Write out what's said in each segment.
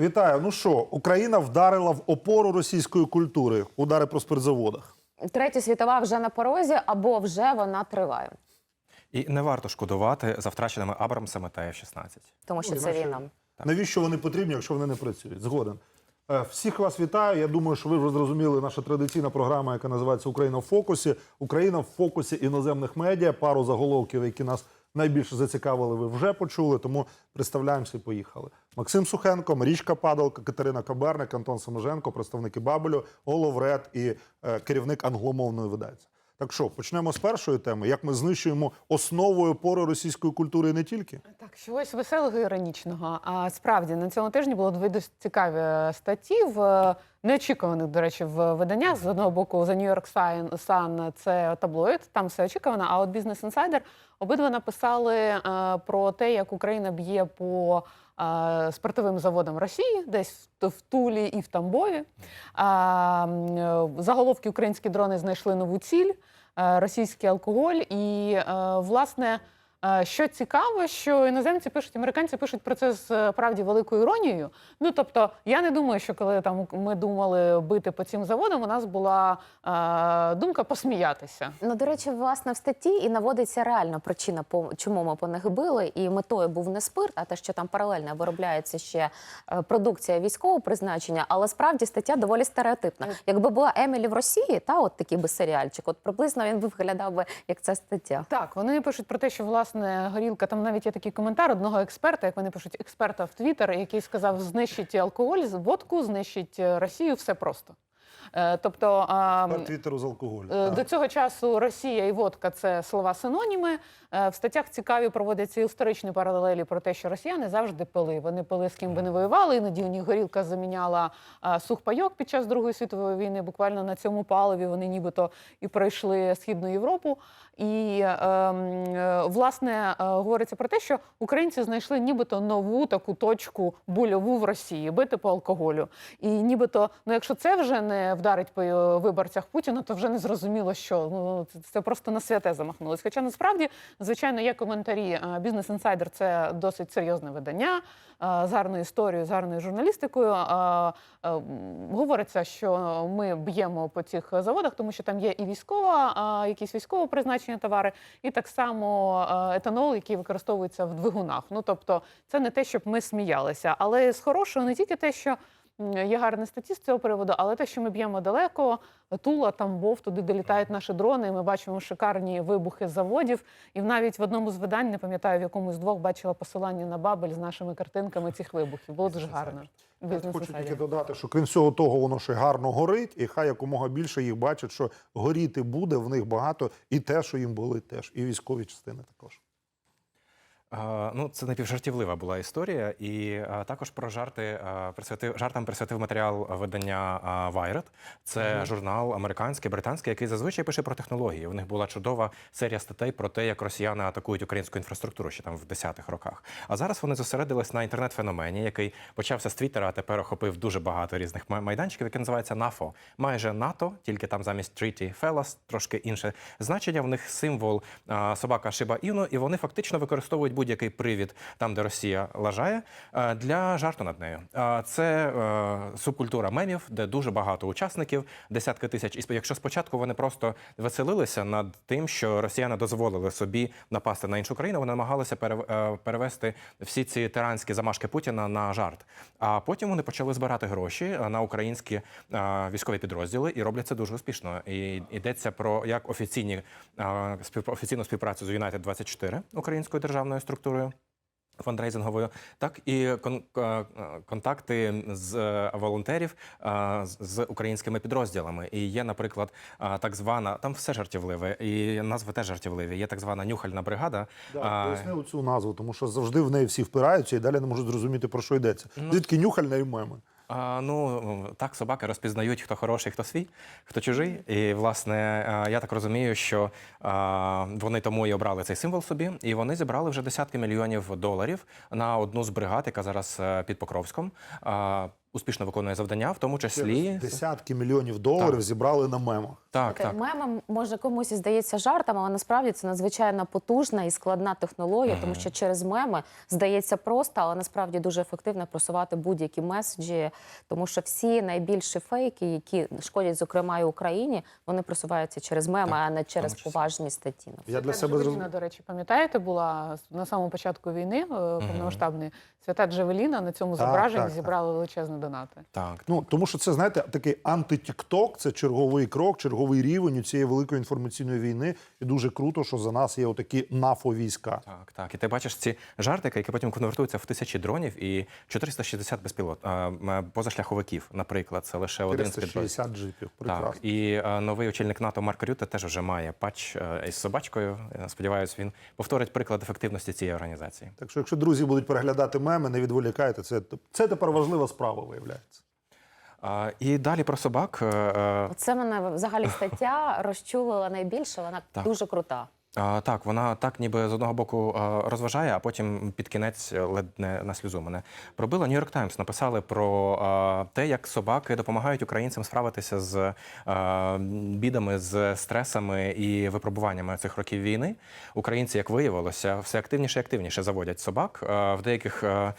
Вітаю. Ну що, Україна вдарила в опору російської культури. Удари по спиртзаводах. Третя світова вже на порозі, або вже вона триває, І не варто шкодувати за втраченими Абрамсами та F-16. тому що Ой, це війна. Навіщо вони потрібні, якщо вони не працюють? Згоден. Е, Всіх вас вітаю. Я думаю, що ви вже зрозуміли наша традиційна програма, яка називається Україна в фокусі. Україна в фокусі іноземних медіа. Пару заголовків, які нас найбільше зацікавили, ви вже почули. Тому представляємося і поїхали. Максим Сухенко, Марічка Падалка, Катерина Каберник, Антон Саможенко, представники Бабелю, Оловред і е, керівник англомовної видавця. Так що почнемо з першої теми. Як ми знищуємо основу і опору російської культури не тільки? Так, чогось веселого іронічного. А справді на цьому тижні було дві досить цікаві е, статті в е, неочікуваних, до речі, в виданнях. З одного боку, The New York Sun- це таблоїд, там все очікувано. А от Business Insider обидва написали е, про те, як Україна б'є по е, спиртовим заводом Росії, десь в, Тулі і в Тамбові. Е, заголовки українські дрони знайшли нову ціль. е, Російський алкоголь, і е, власне Що цікаво, що іноземці пишуть, американці пишуть про це з е, правді великою іронією. Ну тобто, я не думаю, що коли там ми думали бити по цим заводам, у нас була е, думка посміятися. Ну, до речі, власне, в статті і наводиться реальна причина, по чому ми по них били. І метою був не спирт, а те, що там паралельно виробляється ще е, продукція військового призначення. Але справді стаття доволі стереотипна. Якби була Емілі в Росії, та от такий би серіальчик, от приблизно він би виглядав би як ця стаття. Так, вони пишуть про те, що власне горілка. Там навіть є такий коментар одного експерта, як вони пишуть, експерта в Твіттер, який сказав: знищить алкоголь, водку, знищить е, Росію, все просто. Е, Тобто Тепер твіттеру з алкоголю. Е, До цього часу Росія і водка це слова синоніми. Е, В статтях цікаві проводяться історичні паралелі про те, що росіяни завжди пили. Вони пили з ким би не воювали. Іноді у них горілка заміняла сухпайок під час Другої світової війни. Буквально на цьому паливі вони нібито і пройшли східну Європу. І е, м, е, власне говориться про те, що українці знайшли нібито нову таку точку больову в Росії бити по алкоголю. І нібито, ну якщо це вже не вдарить по е, виборцях Путіна, то вже не зрозуміло, що ну це, просто на святе замахнулось. Хоча насправді, звичайно, є коментарі. Бізнес інсайдер це досить серйозне видання е, з гарною історією, з гарною журналістикою. Е, Говориться, що ми б'ємо по цих заводах, тому що там є і військова, якісь військового призначення товари, і так само етанол, який використовується в двигунах. Ну тобто, це не те, щоб ми сміялися, але з хорошого не тільки те, що. Є гарні статті з цього приводу, але те, що ми б'ємо далеко, Тула, Тамбов, туди долітають наші дрони. і Ми бачимо шикарні вибухи заводів. І навіть в одному з видань, не пам'ятаю, в якомусь з двох бачила посилання на Бабель з нашими картинками цих вибухів. Було дуже гарно. Бізнес Хочу тільки додати, що крім всього того, воно ще гарно горить, і хай якомога більше їх бачать, що горіти буде в них багато, і те, що їм болить теж, і військові частини також. Ну, це напівжартівлива була історія, і також про жарти присвятив жартам присвятив матеріал видання Wired. Це журнал американський, британський, який зазвичай пише про технології. У них була чудова серія статей про те, як росіяни атакують українську інфраструктуру ще там в 10-х роках. А зараз вони зосередились на інтернет-феномені, який почався з Твіттера, а тепер охопив дуже багато різних майданчиків, який називається НАФО. Майже НАТО, тільки там замість Treaty Fellas трошки інше значення. В них символ собака Шиба Іну, і вони фактично використовують будь-який привід там, де Росія лажає, е, для жарту над нею. Е, Це е, субкультура мемів, де дуже багато учасників, десятки тисяч. І якщо спочатку вони просто веселилися над тим, що росіяни дозволили собі напасти на іншу країну, вони намагалися перев- перевести всі ці тиранські замашки Путіна на жарт. А потім вони почали збирати гроші на українські військові підрозділи і роблять це дуже успішно. І йдеться про як офіційні офіційну співпрацю з United 24 українською державною структурою. Фандрейзинговою, так і кон- е, контакти з е, волонтерів е, з- українськими підрозділами. І є, наприклад, е, так звана там все жартівливе, і назви теж жартівливі. Є так звана нюхальна бригада. Да, А, поясни цю назву, тому що завжди в неї всі впираються і далі не можуть зрозуміти, про що йдеться. Звідки нюхальна і меми. А, ну так, собаки розпізнають, хто хороший, хто свій, хто чужий. І власне я так розумію, що а, вони тому і обрали цей символ собі, і вони зібрали вже десятки мільйонів доларів на одну з бригад, яка зараз е, під Покровськом. А, успішно виконує завдання, в тому числі Десятки мільйонів доларів Так. зібрали на мемах. так, Таке так. Мемом може комусь і здається жартом, але насправді це надзвичайно потужна і складна технологія, тому що через меми здається просто, але насправді дуже ефективно просувати будь-які меседжі, тому що всі найбільші фейки, які шкодять, зокрема, і Україні, вони просуваються через меми, а не через поважні статті. Я для себе Джавеліна, до речі, пам'ятаєте, була на самому початку війни е, повномасштабної свята Джавеліна на цьому Так, зображенні так, так. зібрали величезні донати. так. Ну тому що це знаєте такий анти-тікток, це черговий крок, черговий рівень у цієї великої інформаційної війни. І дуже круто, що за нас є отакі нафо війська. Так, так. І ти бачиш ці жартики, які потім конвертуються в тисячі дронів і 460 безпілот а, позашляховиків, наприклад, це лише один з підрозділів. 360 джипів. Прекрасно. Так, і е, новий очільник НАТО Марк Рюте теж вже має патч е, із собачкою. Е, Сподіваюсь, він повторить приклад ефективності цієї організації. Так що, якщо друзі будуть переглядати меми, не відволікайте. Це, це тепер важлива справа, виявляється. А, і далі про собак. е, е, Це мене взагалі стаття розчулила найбільше. Вона Так. дуже крута. А, так, вона так ніби з одного боку розважає, а потім під кінець е, ледь не на сльозу мене пробила. Нью-Йорк Таймс написали про а, те, як собаки допомагають українцям справитися з а, бідами, з стресами і випробуваннями цих років війни. Українці, як виявилося, все активніше і активніше заводять собак. А, в деяких а,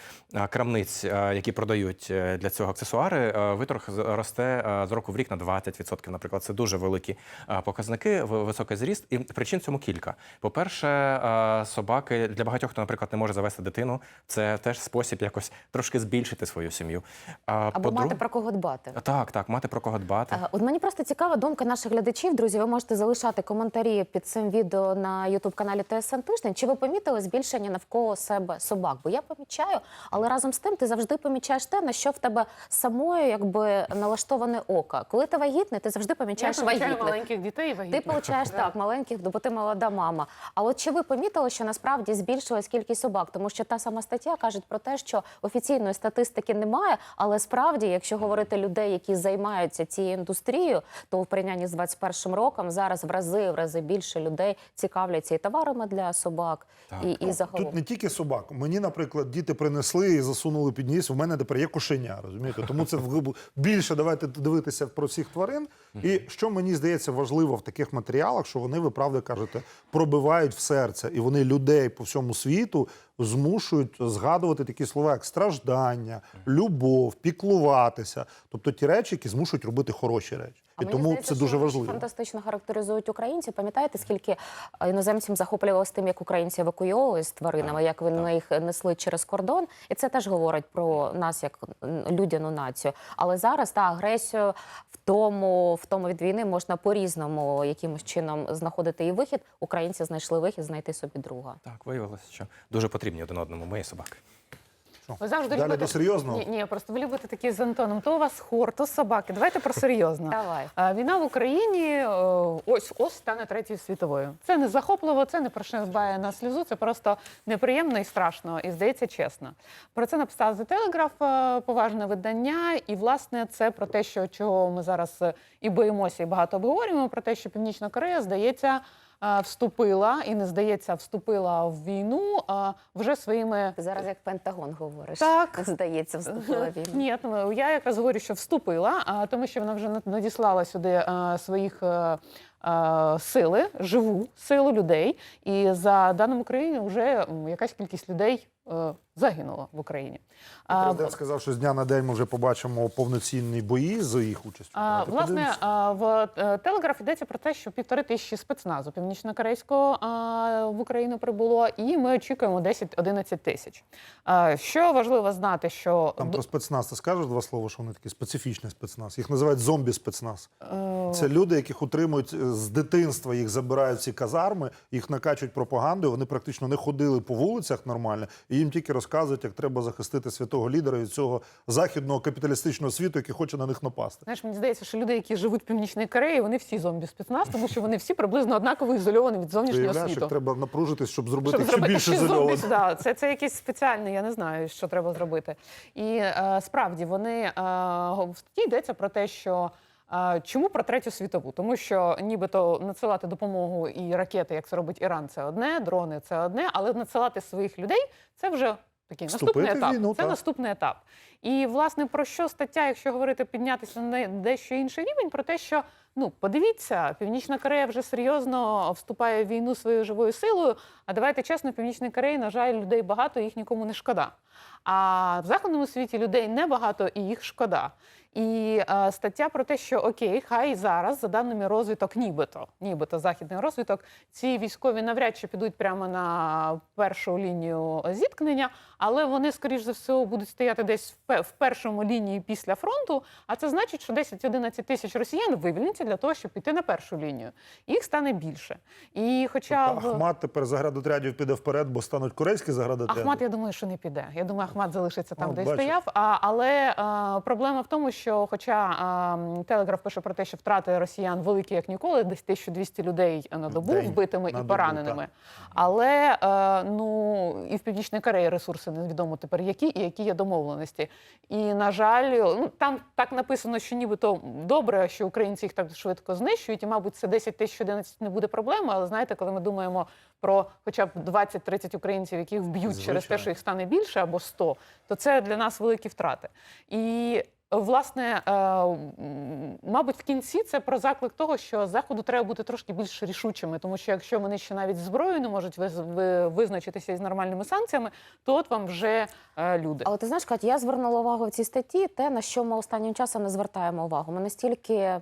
крамниць, а, які продають е, для цього аксесуари, а, виторг росте а, з року в рік на 20%. Наприклад, це дуже великі а, показники, високий зріст. І причин цьому кілька. По-перше, собаки для багатьох, хто, наприклад, не може завести дитину, це теж спосіб якось трошки збільшити свою сім'ю. А, Або мати про кого дбати. Так, так, мати про кого дбати. Е, От мені просто цікава думка наших глядачів. Друзі, ви можете залишати коментарі під цим відео на youtube каналі ТСН Тиждень. Чи ви помітили збільшення навколо себе собак? Бо я помічаю, але разом з тим ти завжди помічаєш те, на що в тебе самою якби налаштоване око. Коли ти вагітний, ти завжди Я помічаєш помічаю вагітних. маленьких дітей і Ти получаєш так маленьких, бо ти молода мама. А от чи ви помітили, що насправді збільшилась кількість собак? Тому що та сама стаття каже про те, що офіційної статистики немає, але справді, якщо говорити людей, які займаються цією індустрією, то в порівнянні з 21 роком зараз в рази в рази більше людей цікавляться і товарами для собак, Так. і, і загалом. Тут не тільки собак. Мені, наприклад, діти принесли і засунули під ніс. У мене тепер є кошеня, розумієте? Тому це більше давайте дивитися про всіх тварин. І що мені здається важливо в таких матеріалах, що вони, ви правда кажете, пробивають в серце, і вони людей по всьому світу змушують згадувати такі слова, як страждання, любов, піклуватися. Тобто ті речі, які змушують робити хороші речі. І мені тому здається, це дуже що важливо. Фантастично характеризують українців. Пам'ятаєте, скільки е, іноземцям захоплювалося тим, як українці евакуйовували з тваринами, як вони їх несли через кордон, і це теж говорить про нас як людяну націю. Але зараз та агресію в тому, в тому від війни можна по-різному якимось чином знаходити і вихід. Українці знайшли вихід, знайти собі друга. Так, виявилося, що дуже потрібні один одному мої собаки. Ви завжди Далі любите... до серйозного? Ні, ні, просто ви любите такі з Антоном. То у вас хор, то собаки. Давайте про серйозно. Давай. А, Війна в Україні е, ось ось стане третьою світовою. Це не захопливо, це не прошибає на сльозу, це просто неприємно і страшно, і здається чесно. Про це написав The Telegraph, е, поважне видання, і власне це про те, що чого ми зараз е, і боїмося, і багато обговорюємо. Про те, що Північна Корея здається. Е, Вступила і не здається, вступила в війну А вже своїми Ти зараз як Пентагон говориш. Так. здається, вступила війну. Ні, я якраз говорю, що вступила, а, тому що вона вже надіслала сюди е, своїх е, сили, живу силу людей. І за даними України вже якась кількість людей е, загинула в Україні. Президент сказав, що з дня на день ми вже побачимо повноцінні бої з їх участю. А, власне, в е, Телеграф йдеться про те, що півтори тисячі спецназу північно-корейського в Україну прибуло, і ми очікуємо 10-11 тисяч. Що важливо знати, що Там про спецназ ти скажеш два слова, що вони такі специфічний спецназ. Їх називають зомбі-спецназ. е, Це люди, яких утримують е, з дитинства, їх забирають ці казарми, їх накачують пропагандою. Вони практично не ходили по вулицях нормально, і їм тільки розказують, як треба захистити святого лідера від цього західного капіталістичного світу, який хоче на них напасти. Знаєш, мені здається, що люди, які живуть в Північній Кореї, вони всі зомбі спецназ, тому що вони всі приблизно однаково ізольовані від зовнішнього Виявляєш, світу. як треба напружитись, щоб зробити Щоб ще зробити більше зомбі, да, це, це якийсь спеціальний, я не знаю, що треба зробити. І е, справді вони е, в йдеться про те, що. Чому про третю світову? Тому що нібито надсилати допомогу і ракети, як це робить Іран, це одне, дрони це одне, але надсилати своїх людей це вже такий наступний етап. війну, це так. наступний етап. І власне про що стаття, якщо говорити піднятися на дещо інший рівень, про те, що ну подивіться, Північна Корея вже серйозно вступає в війну своєю живою силою. А давайте чесно, в Північній Кореї, на жаль, людей багато, їх нікому не шкода. А в західному світі людей небагато і їх шкода. І е, стаття про те, що окей, хай зараз, за даними розвиток, нібито, нібито західний розвиток, ці військові навряд чи підуть прямо на першу лінію зіткнення, але вони, скоріш за все, будуть стояти десь в, першому лінії після фронту. А це значить, що 10-11 тисяч росіян вивільняться для того, щоб піти на першу лінію. Їх стане більше. І хоча Тобто в- Ахмат тепер заградотрядів піде вперед, бо стануть корейські заградотряди. Ахмат, я думаю, що не піде. Я думаю, Ахмат залишиться там, О, де й бачиш. стояв. А, але е, проблема в тому, що, хоча е, Телеграф пише про те, що втрати росіян великі як ніколи, десь 1200 людей на добу День вбитими на і добу, пораненими. Але е, ну і в Північній Кореї ресурси невідомо тепер які і які є домовленості. І на жаль, ну там так написано, що нібито добре, що українці їх так швидко знищують, і мабуть, це 10 тисяч 11 не буде проблеми. Але знаєте, коли ми думаємо про хоча б 20-30 українців, яких вб'ють через те, що їх стане більше або 100, то це для нас великі втрати. І власне, е, мабуть, в кінці це про заклик того, що заходу треба бути трошки більш рішучими, тому що якщо вони ще навіть зброю не можуть виз- визначитися із нормальними санкціями, то от вам вже е, люди. Але ти знаєш, Катя, я звернула увагу в цій статті, те, на що ми останнім часом не звертаємо увагу. Ми настільки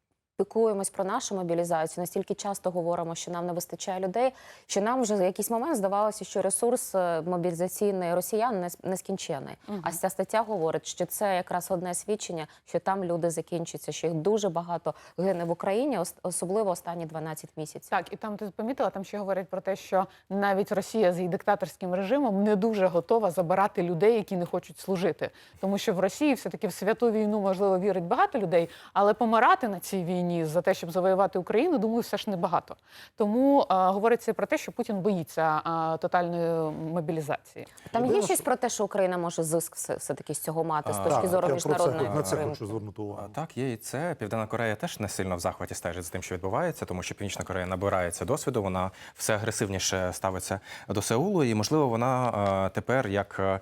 піклуємось про нашу мобілізацію, настільки часто говоримо, що нам не вистачає людей, що нам вже в якийсь момент здавалося, що ресурс е, мобілізаційний росіян нескінчений. А ця стаття говорить, що це якраз одне свідчення, що там люди закінчаться, що їх дуже багато гине в Україні, ос- особливо останні 12 місяців. Так, і там ти помітила, там ще говорять про те, що навіть Росія з її диктаторським режимом не дуже готова забирати людей, які не хочуть служити. Тому що в Росії все-таки в святу війну можливо вірить багато людей, але помирати на цій війні за те, щоб завоювати Україну, думаю, все ж небагато. Тому е, говориться про те, що Путін боїться е, тотальної мобілізації. Там є щось про те, що Україна може зиск все, все-таки з цього мати з точки Так, зору я про це, міжнародної на це хочу звернути увагу. А, Так, є і це. Південна Корея теж не сильно в захваті стежить за тим, що відбувається, тому що Північна Корея набирається досвіду, вона все агресивніше ставиться до Сеулу, і можливо вона тепер, як, е,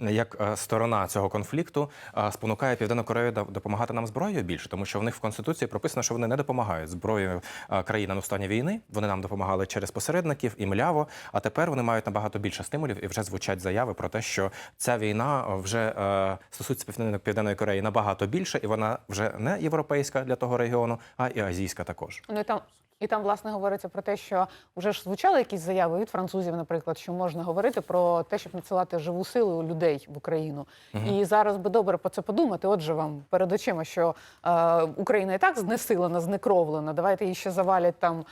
як е, сторона цього конфлікту, спонукає Південну Корею допомагати нам зброєю більше, тому що в них в конституції прописано, що вони не допомагають зброєю е, країнам у стані війни. Вони нам допомагали через посередників і мляво. А тепер вони мають набагато більше стимулів і вже звучать заяви про те, що ця війна вже е, стосується Південної Кореї набагато більше, і вона вже не європейська для того регіону, а і азійська також. Ну і там. І там власне говориться про те, що вже ж звучали якісь заяви від французів, наприклад, що можна говорити про те, щоб надсилати живу силу людей в Україну. І зараз би добре про це подумати. Отже, вам перед очима, що е, Україна і так знесилена, знекровлена. Давайте її ще завалять там е,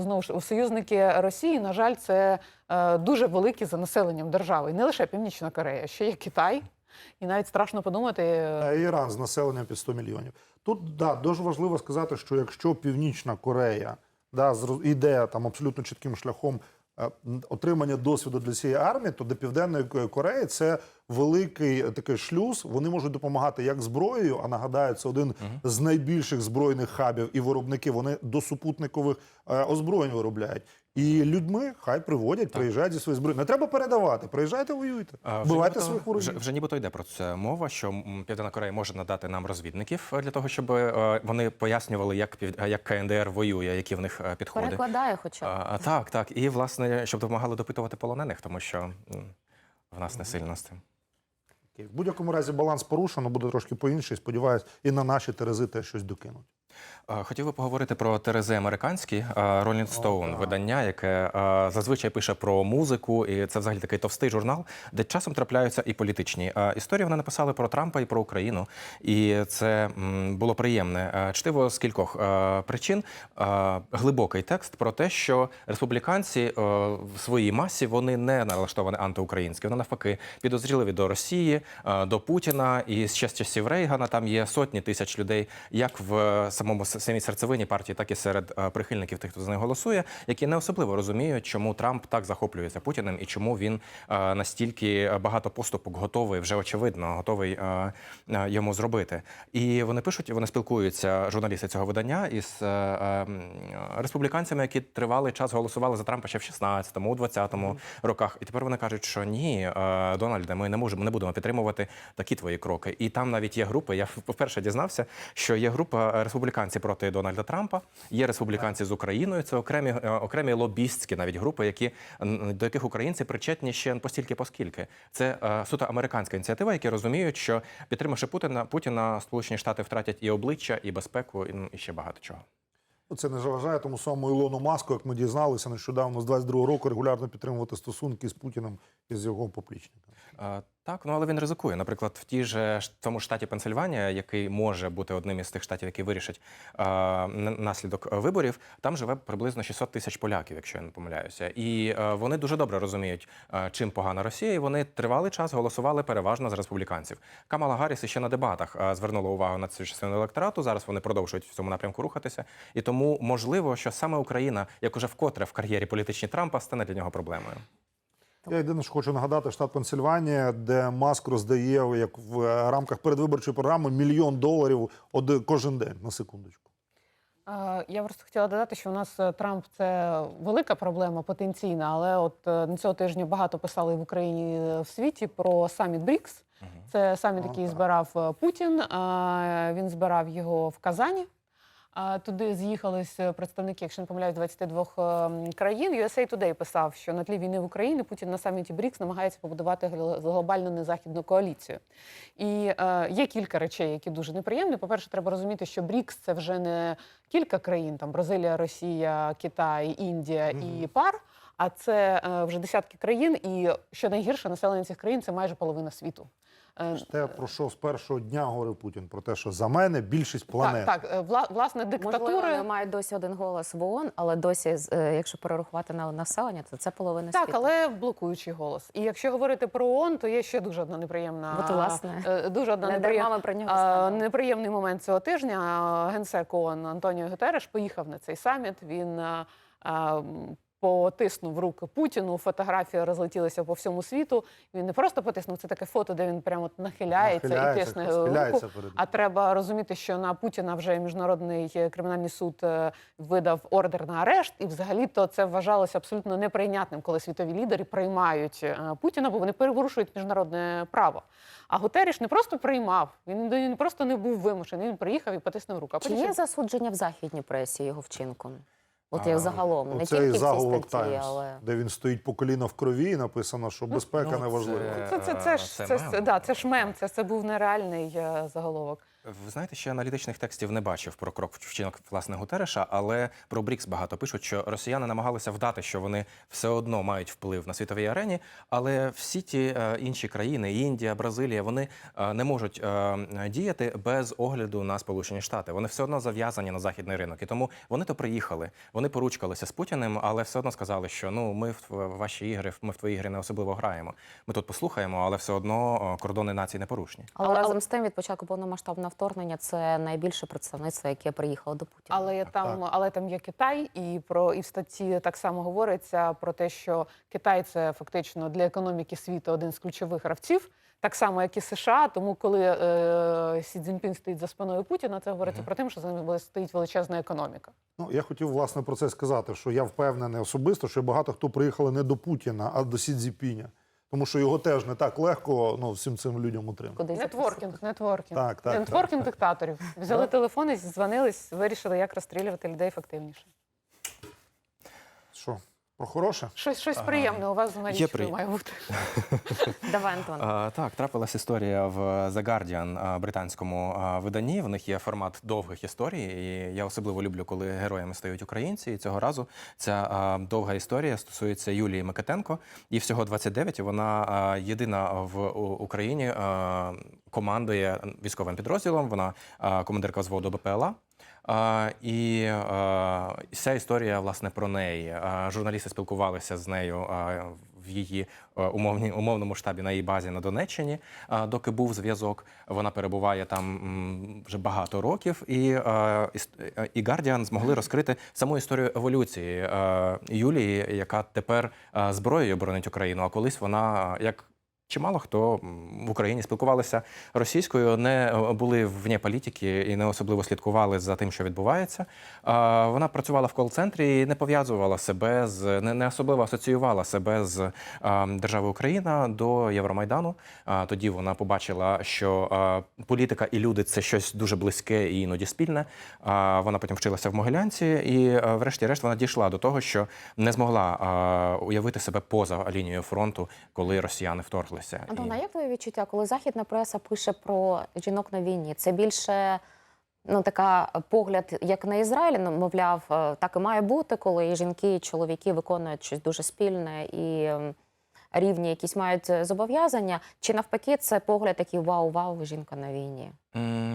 знову ж союзники Росії. На жаль, це е, дуже великі за населенням держави. І не лише Північна Корея, ще є Китай. І навіть страшно подумати. е, Іран з населенням під 100 мільйонів. Тут да, дуже важливо сказати, що якщо Північна Корея да, йде там абсолютно чітким шляхом е, отримання досвіду для цієї армії, то для Південної Кореї це великий е, такий шлюз. Вони можуть допомагати як зброєю, а нагадаю, це один з найбільших збройних хабів і виробники. Вони до супутникових озброєнь виробляють. І людьми хай приводять, приїжджають зі своєю зброєю. Не треба передавати. Приїжджайте, воюйте. А, вже Бувайте нібито- своїх ворогів. Вже, вже нібито йде про це мова, що м, Південна Корея може надати нам розвідників е, для того, щоб е, вони пояснювали, як пів е, як КНДР воює, які в них е, підходи. Перекладає хоча б. А, так, так. І власне, щоб допомагали допитувати полонених, тому що м, в нас не сильно з тим. В будь-якому разі баланс порушено, буде трошки по-інший. Сподіваюсь, і на наші терези теж щось докинуть. Е, Хотів би поговорити про Терези американські е, Rolling Stone, видання, яке е, зазвичай пише про музику, і це взагалі такий товстий журнал, де часом трапляються і політичні історії. Вони написали про Трампа і про Україну, і це було приємне чтиво з кількох причин. Глибокий текст про те, що республіканці в своїй масі вони не налаштовані антиукраїнські, вони навпаки підозріливі до Росії, до Путіна. І ще з часів Рейгана там є сотні тисяч людей, як в самому самому самій серцевині партії, так і серед е, прихильників тих, хто за неї голосує, які не особливо розуміють, чому Трамп так захоплюється Путіним і чому він е, настільки багато поступок готовий, вже очевидно, готовий е, йому зробити. І вони пишуть, вони спілкуються, журналісти цього видання із республіканцями, які тривалий час голосували за Трампа ще в 16-му, у 20-му роках. І тепер вони кажуть, що ні, Дональде, ми не можемо, не будемо підтримувати такі твої кроки. І там навіть є групи. Я вперше дізнався, що є група республіканців проти Дональда Трампа, є республіканці з Україною. Це окремі е, окремі лобістські навіть групи, які до яких українці причетні ще постільки, поскільки це е, суто американська ініціатива, які розуміють, що підтримавши Путіна, Путіна Сполучені Штати втратять і обличчя, і безпеку, і, ну, ще багато чого. Ну, Це не заважає тому самому Ілону Маску, як ми дізналися нещодавно з 22-го року регулярно підтримувати стосунки з Путіним і з його поплічниками. Так, ну але він ризикує. Наприклад, в тій ж- тому штаті Пенсильванія, який може бути одним із тих штатів, які вирішать е, наслідок виборів, там живе приблизно 600 тисяч поляків, якщо я не помиляюся. І е, вони дуже добре розуміють, е, чим погана Росія, і вони тривалий час голосували переважно за республіканців. Камала Гарріс ще на дебатах е, звернула увагу на цю частину електорату. Зараз вони продовжують в цьому напрямку рухатися. І тому можливо, що саме Україна, як уже вкотре в кар'єрі політичній Трампа, стане для нього проблемою. Я єдине, що хочу нагадати, штат Пенсильванія, де Маск роздає як в е, рамках передвиборчої програми мільйон доларів один кожен день на секундочку. Я просто хотіла додати, що у нас е, Трамп це велика проблема потенційна, але от е, на цього тижня багато писали в Україні в світі про саміт БРІКС. Це саміт, який збирав Путін. Він збирав його в Казані. Туди з'їхались е, представники, якщо не помиляюсь, 22 ем, країн. USA Today писав, що на тлі війни в Україні Путін на саміті БРІКС намагається побудувати гл- глобальну незахідну коаліцію. І е, є кілька речей, які дуже неприємні. По-перше, треба розуміти, що БРІКС це вже не кілька країн, там Бразилія, Росія, Китай, Індія і пар. А це е, вже десятки країн, і що найгірше, населення цих країн це майже половина світу. Е, Те, про що з першого дня говорив Путін, про те, що за мене більшість планет. Так, так, е, вла- власне, Можливо, диктатури. вони мають досі один голос в ООН, але досі, з- е, якщо перерахувати на населення, то це половина Так, але блокуючий голос. І якщо говорити про ООН, то є ще дуже одна неприємна От, власне. дуже одна Не неприємна. про нього А, неприємний момент цього тижня. Генсек ООН Антоніо Гутереш поїхав на цей саміт. Він а, потиснув руки Путіну. Фотографія розлетілася по всьому світу. Він не просто потиснув, це таке фото, де він прямо нахиляється, Нахиляється, і тисне схиляється руку. перед А треба розуміти, що на Путіна вже міжнародний е, кримінальний суд е, видав ордер на арешт, і взагалі-то це вважалося абсолютно неприйнятним, коли світові лідери приймають е, Путіна, бо вони порушують міжнародне право. А Гутеріш не просто приймав, він, він просто не був вимушений. Він приїхав і потиснув руку. А Чи потім є засудження в західній пресі його вчинком? От А, як загалом, не Оцей тільки в цій заголовок статті, Таймс, але де він стоїть по коліна в крові, і написано, що безпека ну, не важлива. це- це, це, це, ж Це це, мем. це, да, це ж мем, це, це був нереальний е, заголовок. Ви знаєте, що я аналітичних текстів не бачив про крок вчинок власне Гутереша, але про БРІКС багато пишуть, що росіяни намагалися вдати, що вони все одно мають вплив на світовій арені, але всі ті е, інші країни, Індія, Бразилія, вони е, не можуть е, діяти без огляду на Сполучені Штати. Вони все одно зав'язані на західний ринок. І тому вони то приїхали. Вони поручкалися з Путіним, але все одно сказали, що ну ми в ваші ігри, ми в твої ігри не особливо граємо. Ми тут послухаємо, але все одно кордони націй не порушні. але, Але- разом з тим від початку повномасштабного вторгнення це найбільше представництво, яке приїхало до Путіна. Але є там, так. але там є Китай, і про і в статті так само говориться про те, що Китай це фактично для економіки світу один з ключових гравців, так само як і США. Тому коли е, Сі Цзіньпін стоїть за спиною Путіна, це говориться про те, що за ним стоїть величезна економіка. Ну, я хотів власне про це сказати, що я впевнений особисто, що багато хто приїхали не до Путіна, а до Сі Цзіпіня. Тому що його теж не так легко ну, всім цим людям утримати. Куди? Нетворкінг, нетворкінг. Так, так, нетворкінг так, диктаторів. Взяли телефони, дзвонились, вирішили, як розстрілювати людей ефективніше. Що, про хороше? Щось щось приємне у вас з приєм- має бути. Давай, Антон. А, так, трапилась історія в The Guardian, британському виданні. В них є формат довгих історій. І я особливо люблю, коли героями стають українці. І цього разу ця а, довга історія стосується Юлії Микитенко. Їй всього 29, і Вона а, єдина в Україні а, командує військовим підрозділом. Вона а, командирка взводу БПЛА. І вся історія власне про неї. Журналісти спілкувалися з нею в її е, умовні, умовному штабі на її базі на Донеччині, доки був зв'язок. Вона перебуває там вже багато років, і, е, і Guardian змогли розкрити саму історію еволюції е, Юлії, яка тепер зброєю боронить Україну. А колись вона як. Чимало хто в Україні спілкувалися російською, не е, були вне політики і не особливо слідкували за тим, що відбувається. Вона працювала в кол-центрі і не пов'язувала себе з не, особливо асоціювала себе з а, державою Україна до Євромайдану. Тоді вона побачила, що політика і люди це щось дуже близьке і іноді спільне. Вона потім вчилася в Могилянці, і врешті-решт вона дійшла до того, що не змогла уявити себе поза лінією фронту, коли росіяни вторглися. Антона, І- як твоє відчуття, коли західна преса пише про жінок на війні? Це більше ну така погляд, як на Ізраїль, ну, мовляв, е, так і має бути, коли і жінки, і чоловіки виконують щось дуже спільне і рівні якісь мають е, зобов'язання. Чи навпаки, це погляд такий вау, вау, жінка на війні?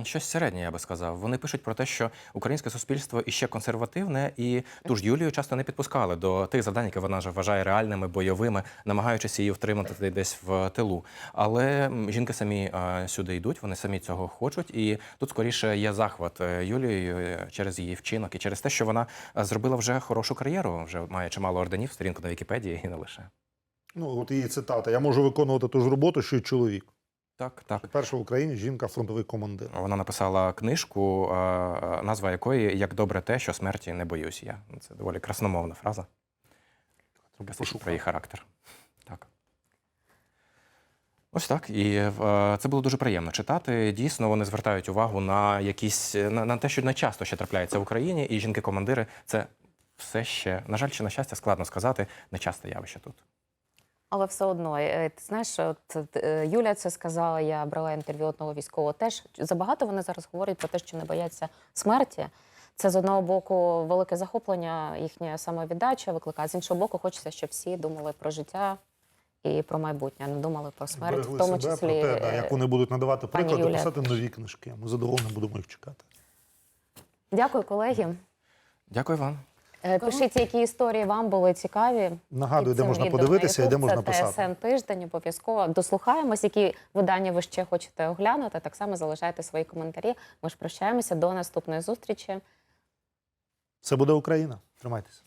Щось середнє, я би сказав. Вони пишуть про те, що українське суспільство іще консервативне, і ту ж Юлію часто не підпускали до тих завдань, які вона ж вважає реальними, бойовими, намагаючись її втримати десь в тилу. Але жінки самі сюди йдуть, вони самі цього хочуть. І тут скоріше є захват е, Юлією е, через її вчинок і через те, що вона зробила вже хорошу кар'єру, вже має чимало орденів, сторінку на Вікіпедії і не лише. Ну, от її цитата. Я можу виконувати ту ж роботу, що й чоловік. Так, так. Перша в Україні жінка фронтовий командир. Вона написала книжку, назва якої Як добре те, що смерті не боюсь я. Це доволі красномовна фраза. Треба про її характер. Так. Ось так. І е, це було дуже приємно читати. Дійсно, вони звертають увагу на якісь на, на те, що не часто ще трапляється в Україні, і жінки-командири це все ще, на жаль, чи на щастя, складно сказати, нечасте явище тут. Але все одно, е, ти знаєш, от е, Юля це сказала, я брала інтерв'ю одного військового. Теж забагато вони зараз говорять про те, що не бояться смерті. Це з одного боку велике захоплення, їхня самовіддача викликає. З іншого боку, хочеться, щоб всі думали про життя і про майбутнє, не думали про смерть, Берегли в тому себе числі. про те, да, е, як вони будуть надавати приклади, писати нові книжки. Ми задоволені будемо їх чекати. Дякую, колеги. Дякую вам. Е, Пишіть, які історії вам були цікаві. Нагадую, де можна подивитися і де можна Це писати. ТСН тиждень. Обов'язково дослухаємось, які видання ви ще хочете оглянути. Так само залишайте свої коментарі. Ми ж прощаємося до наступної зустрічі. Це буде Україна. Тримайтеся.